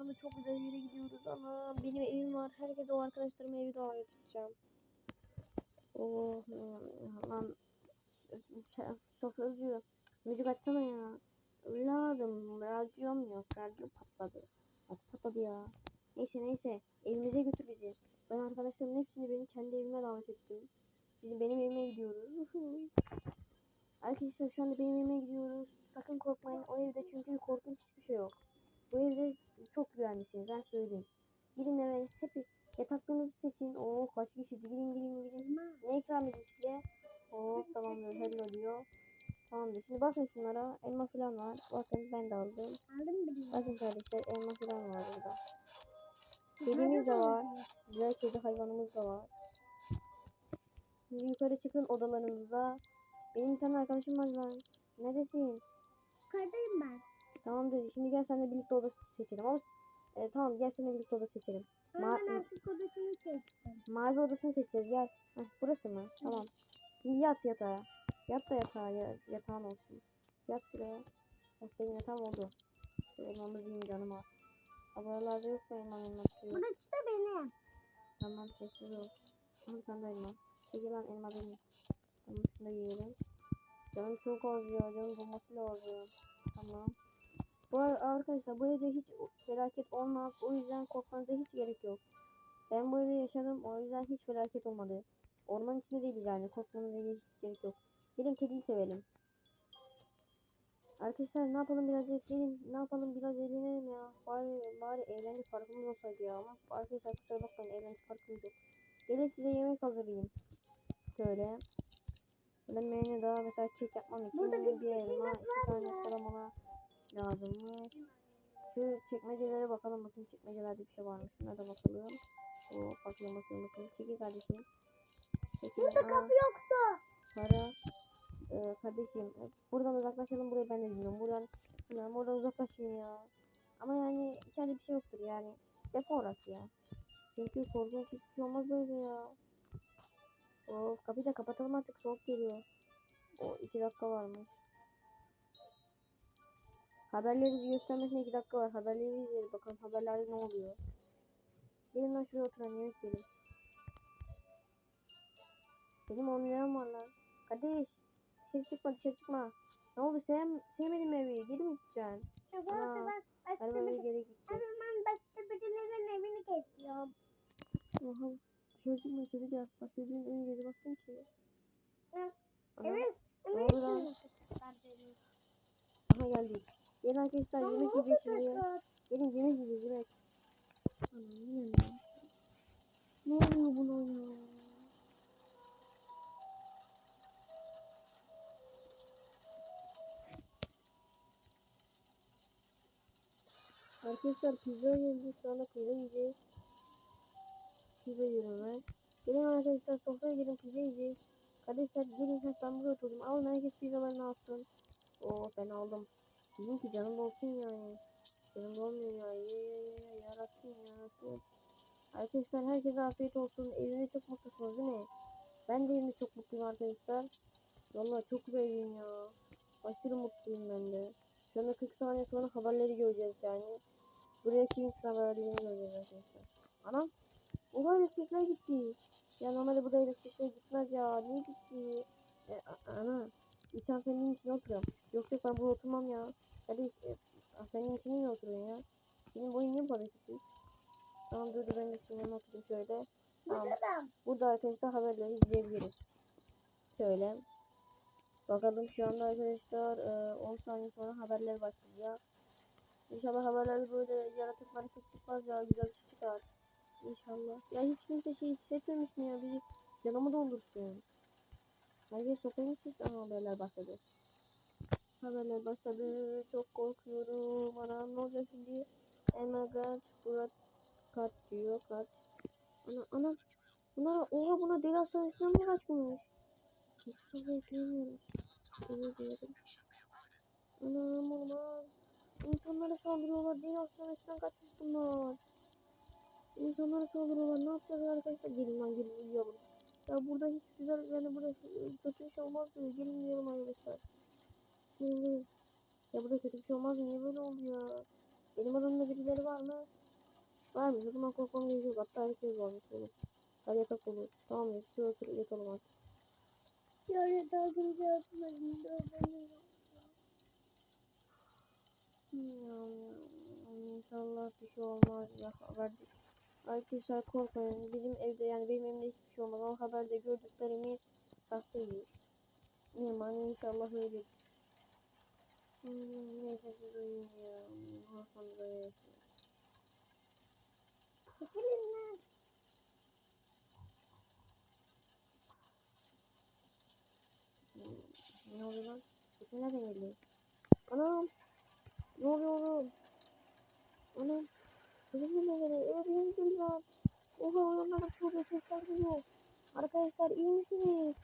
Ama çok güzel yere gidiyoruz ama benim evim var. Herkese o arkadaşlarımı evi davet edeceğim. Oh lan Ş- şoförcü müzik açsana ya. Evladım radyom yok. Radyo patladı. Bak patladı ya. Neyse neyse evimize götür bizi. Ben arkadaşlarımın hepsini benim kendi evime davet ettim. Biz benim evime gidiyoruz. Arkadaşlar şu anda benim evime gidiyoruz. Sakın korkmayın. O evde çünkü korkunç hiçbir şey yok. Bu evde çok güvenlisiniz ben söyleyeyim. Gidin eve hep yataklarınızı seçin. Oo kaç kişi gidin gidin gidin. Ne ikram edin size? Oo tamamdır hello diyor. Tamamdır. Şimdi bakın şunlara elma falan var. Bakın ben de aldım. Aldın mı? Bakın kardeşler elma falan var burada. Kedimiz de var. Güzel kedi hayvanımız da var. Şimdi yukarı çıkın odalarınıza. Benim bir tane arkadaşım var lan. Neredesin? Yukarıdayım ben. Tamamdır. Şimdi gel seninle birlikte oda seçelim. Ama e, tamam gel seninle birlikte oda seçelim. Ma- ben artık odasını seçtim. Mavi odasını seçeceğiz. Gel. Heh, burası mı? Tamam. Şimdi yat yatağa. Yat da yatağa. Ya, yatağın olsun. Yat şuraya. Bak benim yatağım oldu. Şöyle yiyeyim canım al. Ablalarda yok mu elmanın elması? Burası da benim. Tamam sessiz ol. Al sen de elma. Peki lan elma benim. Tamam şunu da yiyelim. Canım çok ağrıyor. Canım bulması lazım. Tamam. Bu ar- arkadaşlar bu evde hiç felaket olmaz. O yüzden korkmanıza hiç gerek yok. Ben bu evde yaşadım. O yüzden hiç felaket olmadı. Orman içinde değiliz yani. Korkmanıza hiç gerek yok. Gelin kediyi sevelim. Arkadaşlar ne yapalım birazcık gelin ne yapalım biraz eğlenelim ya. Bari, bari eğlence parkımız olsaydı ya ama arkadaşlar kusura bakmayın eğlence parkımız yok. Gelin size yemek hazırlayayım. Şöyle. Böyle menü daha mesela kek yapmam için Burada bir elma, iki tane salamana lazımmış. Şu çekmecelere bakalım bakın çekmecelerde bir şey varmış. Şuna da bakalım. Oo, bakalım bakalım bakalım. Çekil kardeşim. Çekil. Burada kapı yoktu. para. Ee, kardeşim e, buradan uzaklaşalım burayı ben de bilmiyorum. Buradan bilmiyorum buradan uzaklaşın ya. Ama yani içeride bir şey yoktur yani. Depo orası ya. Çünkü korkunç hiçbir şey olmaz böyle ya. Of kapıyı da kapatalım artık soğuk geliyor. O iki dakika varmış. Haberleri göstermesine iki dakika var. Haberleri izleyelim bakalım haberlerde ne oluyor. Gelin lan şuraya oturalım yemek yiyelim. Benim olmayan var lan. Kardeş dışarı çıkma dışarı çıkma. Ne oldu sen sevmedin mi evi? Geri mi gideceksin? Yok abi ben bir geri gidecek. ben başka birinin evini kesiyorum. Oha çocuk mu çocuk ya? Bak çocuğun en göze baksın ki. Ana, Evet. Ne oldu lan? Aha geldik. Gelin arkadaşlar yemek yiyeceğiz şimdi. Gelin yemek yiyeceğiz yemek. Anam yine ne? Ne oluyor buna ya? Arkadaşlar pizza geldi. Şu anda pizza yiyeceğiz. Pizza yiyorum ben. Gelin arkadaşlar sofraya gelin pizza yiyeceğiz. Kardeşler gelin kaç ben burada oturdum. Alın herkes pizzalarını alsın. Oo ben aldım. Bizimki canım olsun yani. Canım olmuyor ya. Ye ye ye ye. Yarabbim. Arkadaşlar herkese afiyet olsun. Evinde çok mutlusunuz değil mi? Ben de evimde çok mutluyum arkadaşlar. Vallahi çok güzel evim ya. Aşırı mutluyum ben de. Şu anda 40 saniye sonra haberleri göreceğiz yani. Buraya Kings haberlerini göreceğiz arkadaşlar. Anam. Oha elektrikler gitti. Ya normalde burada elektrikler gitmez ya. Niye gitti? E, ana. İçen senin içine oturuyorum. Yok yok ben burada oturmam ya. Hadi e, a, senin içine niye oturuyorsun ya? Senin boyun niye bu kadar küçük? Tamam dur dur ben de yanına oturayım şöyle. Tamam. Burada. Arkadaşlar haberleri izleyebiliriz. Şöyle. Bakalım şu anda arkadaşlar e, 10 saniye sonra haberler başlayacak. İnşallah haberlerde böyle yaratık hareket çıkmaz ya güzel bir şey çıkar. İnşallah. Ya hiç kimse şey hissetmemiş mi ya bizi canımı dondursun. Herkes içi Aha, haberler başladı. Haberler başladı. Çok korkuyorum. Anam ne olacak şimdi? Emma kaç. Burak kaç diyor kaç. Ana ana. Buna oha buna deli hastanesine mi kaçmış? Hiç beklemiyorum. Özür dilerim. Anam olmaz. İnsanlara saldırıyorlar. Deli hastanesinden kaçmış bunlar. İnsanlara saldırıyorlar. Ne yapacağız arkadaşlar? Gelin lan gelin uyuyalım. Ya burada hiç güzel yani burada kötü bir şey olmaz diyor. Gelin uyuyalım arkadaşlar. Gelin. Ya burada kötü bir şey olmaz? Niye böyle oldu ya? Benim adamda birileri var mı? Var mı? O zaman korkmam gerek yok. Hatta herkes varmış benim. Hadi yatak olur. Tamam mı? Şu oturup yatalım artık. Yani daha önce yapmadım. Dövmeyi Hmm, İnşallah bir şey olmaz ya haberci. Arkadaşlar korkmayın. Bizim evde yani benim evimde hiçbir şey olmaz. O haberde gördüklerimiz sahteydi. İman inşallah öyle. Neyse siz uyuyun ya. Hakan da yesin. Çekilin lan. Ne oluyor lan? Sesin nereden geliyor? Anam! Ne oluyor oğlum? Anam! Sesin nereden geliyor? Evet benim geliyor lan. Oha oğlumlar çok da sesler geliyor. Arkadaşlar iyi misiniz?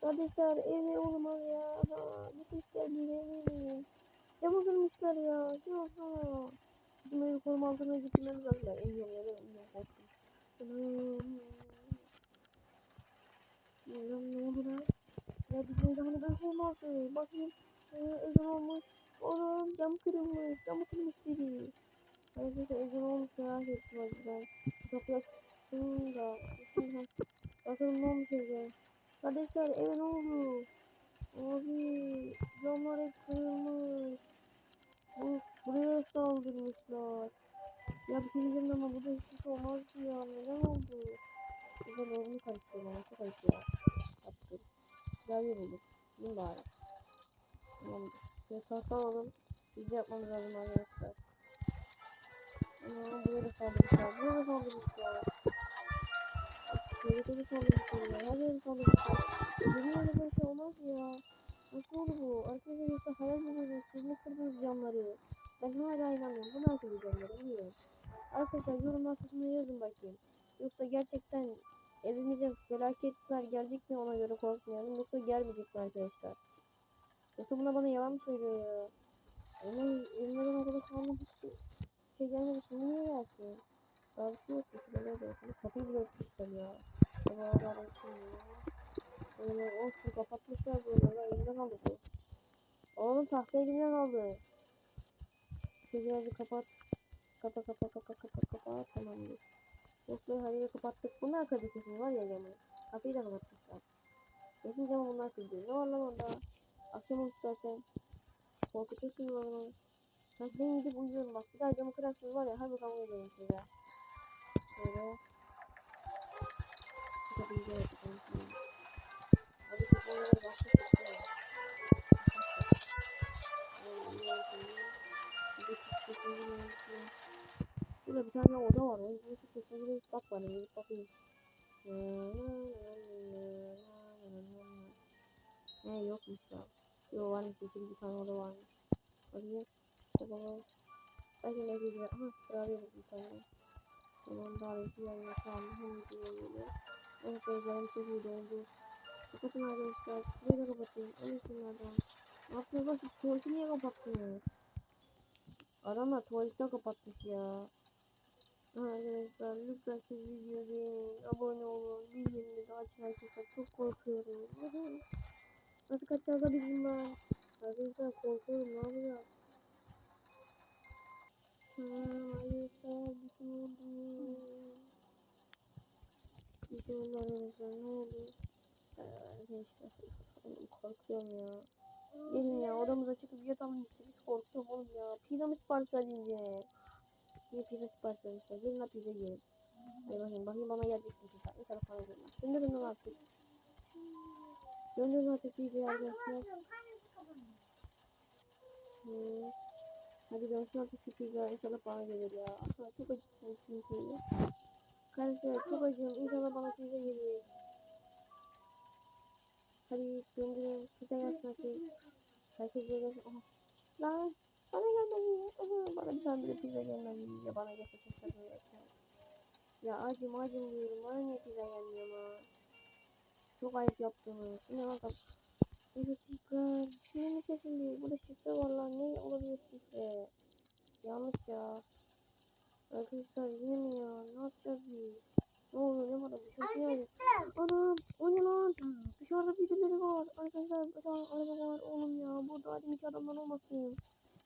Kardeşler evi olmaz ya. Ana, bir ses geldi eminim. Camı kırmışlar ya. Yok ha. Koruma altına getirmemiz lazım. Ben. Ben emiyorum korktum. Anam ne oldu lan? Ya bizim böyle şey mi oldu? Bakayım. Ee, ezan olmuş. Oğlum cam kırılmış. Camı kırmış biri. Arkadaşlar ezan olmuş ya. Hepsi var güzel. Kapıyı açtım da. Bakalım ne olmuş evde. Kardeşler eve ne oldu? Abi camlar hep kırılmış. Bu, buraya saldırmışlar. Ya bir şey diyeceğim ama burada şey olmaz ya. Neden oldu? Güzel ama çok ayıp ya. Yaptım. Güzel bir bulduk. Mi bari? Tamamdır. Şöyle tahta alalım. De yapmamız lazım arkadaşlar. Ama buraya da saldırmışlar. Buraya da saldırmışlar. Böyle de saldırmışlar ya. Her yere saldırmışlar. Arkadaşlar yorumlar kısmına yazın bakayım. Yoksa gerçekten evimize felaketler gelecek mi ona göre korkmayalım. Yoksa gelmeyecek mi arkadaşlar? Yoksa buna bana yalan mı söylüyor ya? Evimden o kadar kalmış hiçbir şey gelmedi. Şimdi niye gelsin? Daha bir şey yok. Şey böyle Şimdi kapıyı bile örtmüşler ya. Allah'a olsun ya. Öyle olsun kapatmışlar böyle. Ya elimden aldı bu. Oğlum tahta elimden aldı. Şurayı bir kapat. Kapa kapa kapa kapa kapa. Tamamdır. Yoksa her yeri kapattık. Bunlar kırdı kesin var ya camı. Kapıyı da kapatmışlar. Kesin camı bunlar kırdı. Ne var lan orada? Akşam olmuş zaten. Korkutuyorsun bana. Ben senin gidip uyuyorum bak. Bir daha camı kırarsınız var ya. Hadi bakalım uyuyalım size. Böyle. Kapıyı da yapacağım şimdi. Hadi kapıya başla kapıya. Burada bir tane oda var. O yüzden sesine bir bak bana. Bir bakayım. He yokmuş ya. Yo varmış. Bir tane oda varmış. Bakayım. Bakalım. Belki ne güzel. Aha buldum bir tane. Tamam daveti yanına kaldı. Hem diye böyle. Evet gözlerim çok iyi doldu. Kapatın arkadaşlar. Burayı da kapatın. Alın şunlardan. Ne siz tuvaleti niye kapattınız? Adamlar tuvaleti kapatmış ya. Arkadaşlar lütfen siz video beğenin, abone olun, bildirimleri açın arkadaşlar. Çok korkuyorum. Nasıl kaçacağız da bizim ben? Arkadaşlar korkuyorum ne yapacağız? Aa, Arkadaşlar bir şey oldu. Şey oldu arkadaşlar ne oldu? Arkadaşlar korkuyorum ya. Gelin ya odamıza çıkıp yatalım hiç korkuyorum oğlum ya. Pizza mı sipariş edince? Niye pizza sipariş edince? Gelin la pizza yiyelim. Hadi bakayım bakayım bana gelecek mi pizza? İnşallah bana gelmez. Döndürün lan artık. Döndürün artık pizzayı arkadaşlar. Hmm. Hadi dönsün artık şu pizza inşallah bana gelir ya. Aslında çok acıktım çünkü. Kardeşler çok acıyorum inşallah bana pizza gelir. Hadi döndürün pizza gelsin artık. Herkes böyle oh. Lan bana. Aha, bana bir tane bile pizza gelmedi. Ya bana gelse çok olur. Ya acım acım diyorum. Bana niye pizza gelmiyor ama. Çok ayıp yaptınız. Ne bakalım. Evet çıkar. Şimdi mi kesildi? Burada şifre var lan. Ne olabilir şifre? Yanlış ya. Arkadaşlar yine mi ya? Ne yapacağız biz? Ne oluyor? Ne var? Bir şey yok. Anam o ne lan? Dışarıda birileri var. Arkadaşlar araba var oğlum ya. Burada hadi hiç adamlar olmasın.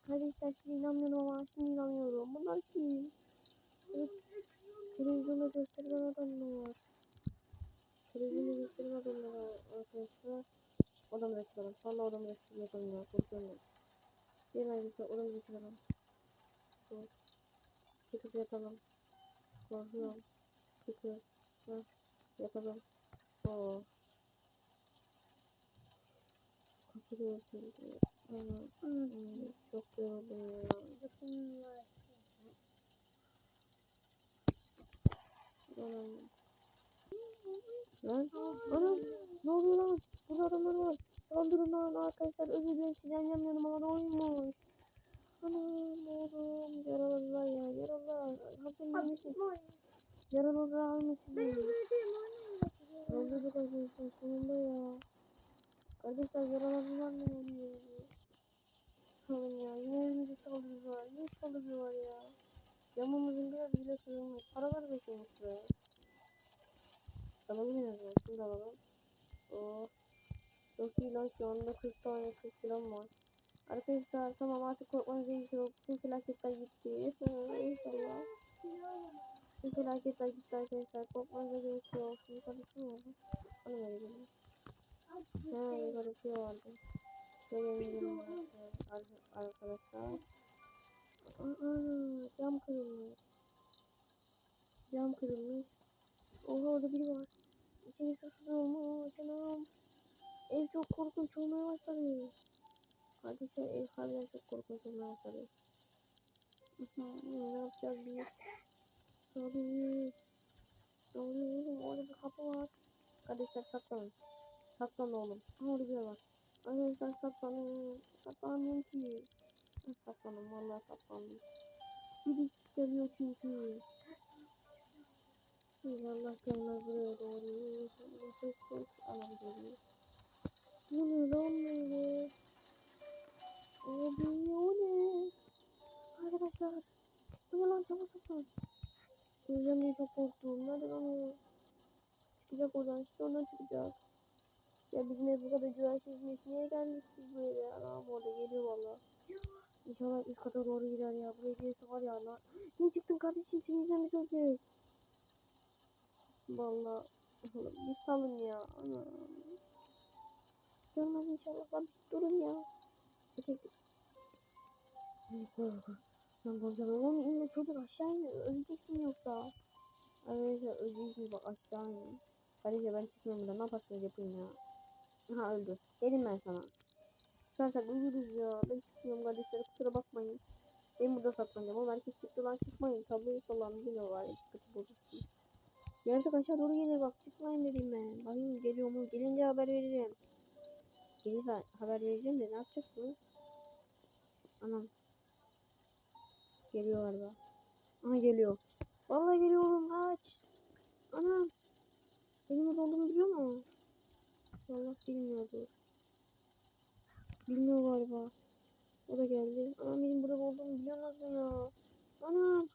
Kardeşler size inanmıyorum ama şimdi inanıyorum. televizyonda gösterilen adamlar. Televizyonda gösterilen adamlar arkadaşlar. Odamda çıkalım. Valla odamda çıkalım ya. Korkuyorum arkadaşlar odamda çıkalım. Dur. Çıkıp yatalım. Korkuyorum. Çıkıp. Yatalım. Oo. Kapılıyor çünkü. Ama hmm, çok yoruldum. Lan anam ne oluyor lan? Burada adamlar var. Saldırın lan arkadaşlar özür dilerim sizden yan yanıma lan oymuş. Anam oğlum yaralılar ya yaralılar. Haberin yemişsin. Yaralılar almışsın. Öldürdük arkadaşlar sonunda ya. Arkadaşlar yaralılar mı oluyor? Oğlum ya yine evimize saldırıyorlar. Ne saldırıyorlar ya? Camımızın biraz bile kırılmış. Paralar beklemiş be. Alalım en azından. Da alalım. Oh. Çok iyi lan şu anda 40 tane 40 kilom var. Arkadaşlar tamam artık korkmanıza gerek yok. Bütün felaketler gitti. İnşallah. Bütün felaketler gitti arkadaşlar. Korkmanıza gerek yok. Yukarı vardı? Bana böyle geliyor. Ha yukarı şey vardı. Şöyle gidelim arkadaşlar. Aa, cam kırılmış. Cam kırılmış. Oha orada biri var. İçeri sessiz olmuş. Anam. Ev çok korkunç olmaya başladı. Arkadaşlar ev harbiden çok korkunç olmaya başladı. ne yapacağız biz? Abi. Ne oğlum? Orada bir kapı var. Arkadaşlar saklanın. Saklan oğlum. Ha orada biri var. Arkadaşlar saklanın. Saklanın ki. Ha, Saklanın vallahi saklanın. Biri geliyor çünkü. Allah gelmez buraya doğru. Çok çok alabiliriz. Bu ne lan böyle? Abi o ne? Arkadaşlar. Bu ne lan çabuk saklan. Öleceğim diye çok korktum. Nerede lan o? Çıkacak oradan. İşte oradan çıkacak. Ya bizim ev bu kadar güvensizmiş. Niye geldik biz bu eve? Anam orada geliyor valla. İnşallah üst kata doğru gider ya. Buraya gelirse var ya. Lan. Niye çıktın kardeşim? Yüzünden biz ölecek. Valla. Bir salın ya. Anam. Görmez inşallah. Lan durun ya. Ben bulacağım. Oğlum inme çocuk aşağı in. Öleceksin yoksa. Arkadaşlar öleceksin bak aşağı in. Kardeşim ben çıkmıyorum buradan. Ne yaparsınız yapayım ya. Ha öldü. Dedim ben sana. Zaten uyuruz ya. Ben çıkmıyorum kardeşler kusura bakmayın. Ben burada saklanacağım. Ama herkes çıktı lan çıkmayın. Tabloyu sallan yine var. Kötü bozulsun. Yaratık aşağı doğru geliyor bak. Çıkmayın dedim ben. Bakayım geliyor mu? Gelince haber veririm. Gelirse haber vereceğim de ne yapacaksınız? Anam. Geliyor galiba. Aha geliyor. Vallahi geliyor oğlum kaç. Anam. Benim orada olduğumu biliyor mu? Vallahi bilmiyordu. Bilmiyor galiba. O da geldi. Anam benim burada olduğumu biliyor musun ya? Anam.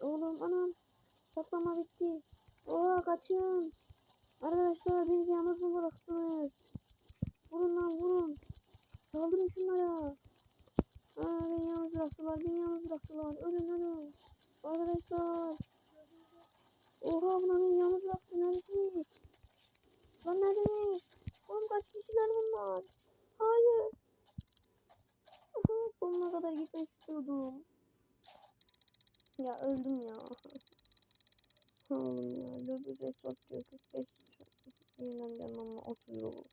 Oğlum anam. Saklama bitti. Oha kaçın. Arkadaşlar beni yalnız mı bıraktınız? Vurun lan vurun. Saldırın şunlara. Aa beni yalnız bıraktılar. Beni yalnız bıraktılar. Ölün ölün. Arkadaşlar. Oha bunlar beni yalnız bıraktı. Neredesiniz? Lan neredesiniz? Oğlum kaç kişiler bunlar? Hayır. Aha, sonuna kadar gitmek istiyordum. Ya öldüm ya. Oğlum ya. Löbü de satıyor. 45 Yeniden canım ama 30 olur.